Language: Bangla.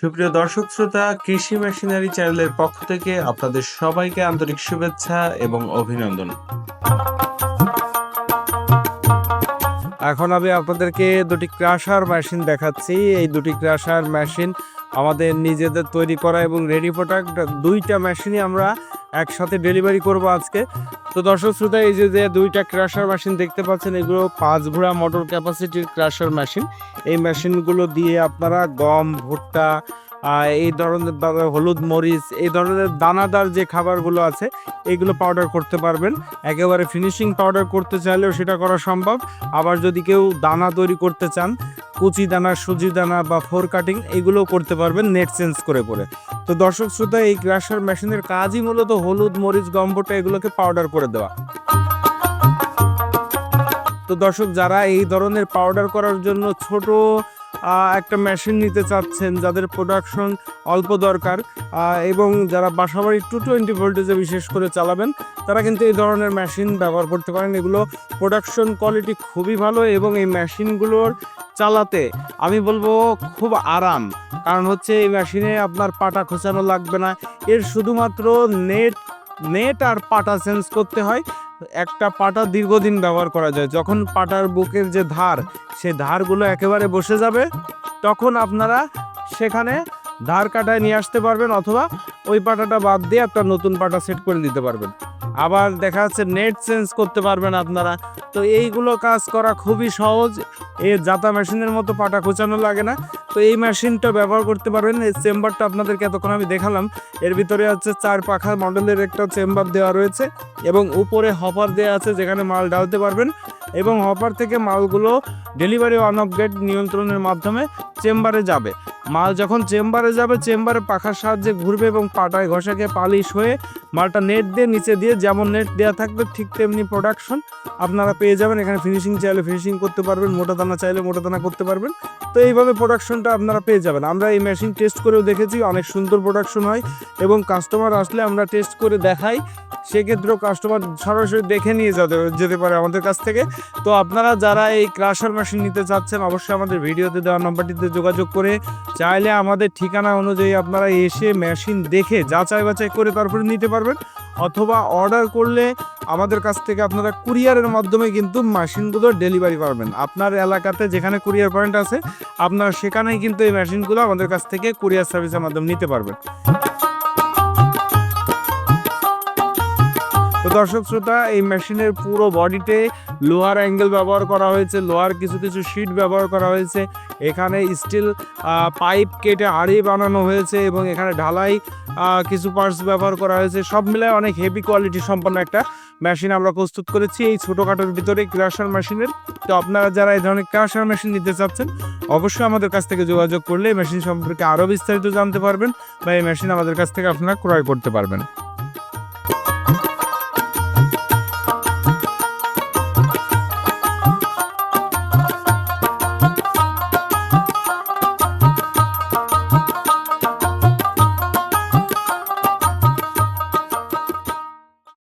সুপ্রিয় দর্শক শ্রোতা, কৃষি মেশিনারি চ্যানেলের পক্ষ থেকে আপনাদের সবাইকে আন্তরিক শুভেচ্ছা এবং অভিনন্দন। এখন আমি আপনাদেরকে দুটি ক্রাশার মেশিন দেখাচ্ছি। এই দুটি ক্রাশার মেশিন আমাদের নিজেদের তৈরি করা এবং রেডি প্রোডাক্ট দুইটা মেশিনই আমরা একসাথে ডেলিভারি করব আজকে। তো দর্শক শ্রোতা, এই যে দুইটা ক্রাশার মেশিন দেখতে পাচ্ছেন, এগুলো পাঁচ ঘোড়া মোটর ক্যাপাসিটির ক্রাশার মেশিন। এই মেশিনগুলো দিয়ে আপনারা গম, ভুট্টা এই ধরনের হলুদ মরিচ, এই ধরনের দানাদার যে খাবারগুলো আছে, এগুলো পাউডার করতে পারবেন। একেবারে ফিনিশিং পাউডার করতে চাইলেও সেটা করা সম্ভব। আবার যদি কেউ দানা তৈরি করতে চান কুচি দানা, সুজি দানা বা ফোর কাটিং এগুলো করতে পারবেন নেট চেঞ্জ করে করে। তো দর্শক শ্রোতা, এই ক্রাশার মেশিনের কাজই মূলত হলুদ, মরিচ গম্বটা এগুলোকে পাউডার করে দেওয়া। তো দর্শক, যারা এই ধরনের পাউডার করার জন্য ছোট একটা মেশিন নিতে চাচ্ছেন, যাদের প্রোডাকশন অল্প দরকার এবং যারা বাসাবাড়ি টু টোয়েন্টি ভোল্টেজে বিশেষ করে চালাবেন, তারা কিন্তু এই ধরনের মেশিন ব্যবহার করতে পারেন। এগুলো প্রোডাকশন কোয়ালিটি খুবই ভালো এবং এই মেশিনগুলোর চালাতে আমি বলব খুব আরাম। কারণ হচ্ছে এই মেশিনে আপনার পাটা খোঁচানো লাগবে না। এর শুধুমাত্র নেট নেট আর পাটা চেঞ্জ করতে হয়। একটা পাটা দীর্ঘদিন ব্যবহার করা যায়। যখন পাটার বুকের যে ধার, সে ধারগুলো একেবারে বসে যাবে, তখন আপনারা সেখানে ধার কাটায় নিয়ে আসতে পারবেন অথবা ওই পাটাটা বাদ দিয়ে একটা নতুন পাটা সেট করে দিতে পারবেন। আবার দেখা যাচ্ছে নেট চেঞ্জ করতে পারবেন আপনারা। তো এইগুলো কাজ করা খুবই সহজ। এ জাতা মেশিনের মতো পাটা খোঁচানো লাগে না। তো এই মেশিনটা ব্যবহার করতে পারবেন। এই চেম্বারটা আপনাদেরকে এতক্ষণ আমি দেখালাম। এর ভিতরে হচ্ছে চার পাখা মডেলের একটা চেম্বার দেওয়া রয়েছে এবং উপরে হপার দেওয়া আছে যেখানে মাল ডালতে পারবেন এবং হপার থেকে মালগুলো ডেলিভারি অন অফ গেট নিয়ন্ত্রণের মাধ্যমে চেম্বারে যাবে। মাল যখন চেম্বারে যাবে, চেম্বারে পাখার সাহায্যে ঘুরবে এবং পাটায় ঘষাকে পালিশ হয়ে মালটা নেট দিয়ে নিচে দিয়ে যেমন নেট দেওয়া থাকবে, ঠিক তেমনি প্রোডাকশন আপনারা পেয়ে যাবেন। এখানে ফিনিশিং চাইলে ফিনিশিং করতে পারবেন, মোটা দানা চাইলে মোটা দানা করতে পারবেন। তো এইভাবে প্রোডাকশনটা আপনারা পেয়ে যাবেন। আমরা এই মেশিন টেস্ট করেও দেখেছি, অনেক সুন্দর প্রোডাকশন হয় এবং কাস্টমার আসলে আমরা টেস্ট করে দেখাই। সেক্ষেত্রেও কাস্টমার সরাসরি দেখে নিয়ে যেতে যেতে পারে আমাদের কাছ থেকে। তো আপনারা যারা এই ক্রাশার মেশিন নিতে চাচ্ছেন, অবশ্যই আমাদের ভিডিওতে দেওয়া নম্বরটিতে যোগাযোগ করে চাইলে আমাদের ঠিকানা অনুযায়ী আপনারা এসে মেশিন দেখে যাচাই বাছাই করে তারপরে নিতে পারবেন। অথবা অর্ডার করলে আমাদের কাছ থেকে আপনারা কুরিয়ারের মাধ্যমে কিন্তু মেশিনগুলো ডেলিভারি পাবেন আপনার এলাকাতে যেখানে কুরিয়ার পয়েন্ট আছে, আপনারা সেখানেই কিন্তু এই মেশিনগুলো আমাদের কাছ থেকে কুরিয়ার সার্ভিসের মাধ্যমে নিতে পারবেন। দর্শক শ্রোতা, এই মেশিনের পুরো বডিতে লোহার অ্যাঙ্গেল ব্যবহার করা হয়েছে লোহার কিছু কিছু শিট ব্যবহার করা হয়েছে। এখানে স্টিল পাইপ কেটে হাড়ি বানানো হয়েছে এবং এখানে ঢালাই কিছু পার্টস ব্যবহার করা হয়েছে। সব মিলে অনেক হেভি কোয়ালিটি সম্পন্ন একটা মেশিন আমরা প্রস্তুত করেছি। এই ছোটোখাটোর ভিতরে ক্রাশার মেশিনের তো আপনারা যারা এই ধরনের ক্রাশার মেশিন নিতে চাচ্ছেন, অবশ্যই আমাদের কাছ থেকে যোগাযোগ করলে এই মেশিন সম্পর্কে আরও বিস্তারিত জানতে পারবেন বা এই মেশিন আমাদের কাছ থেকে আপনারা ক্রয় করতে পারবেন।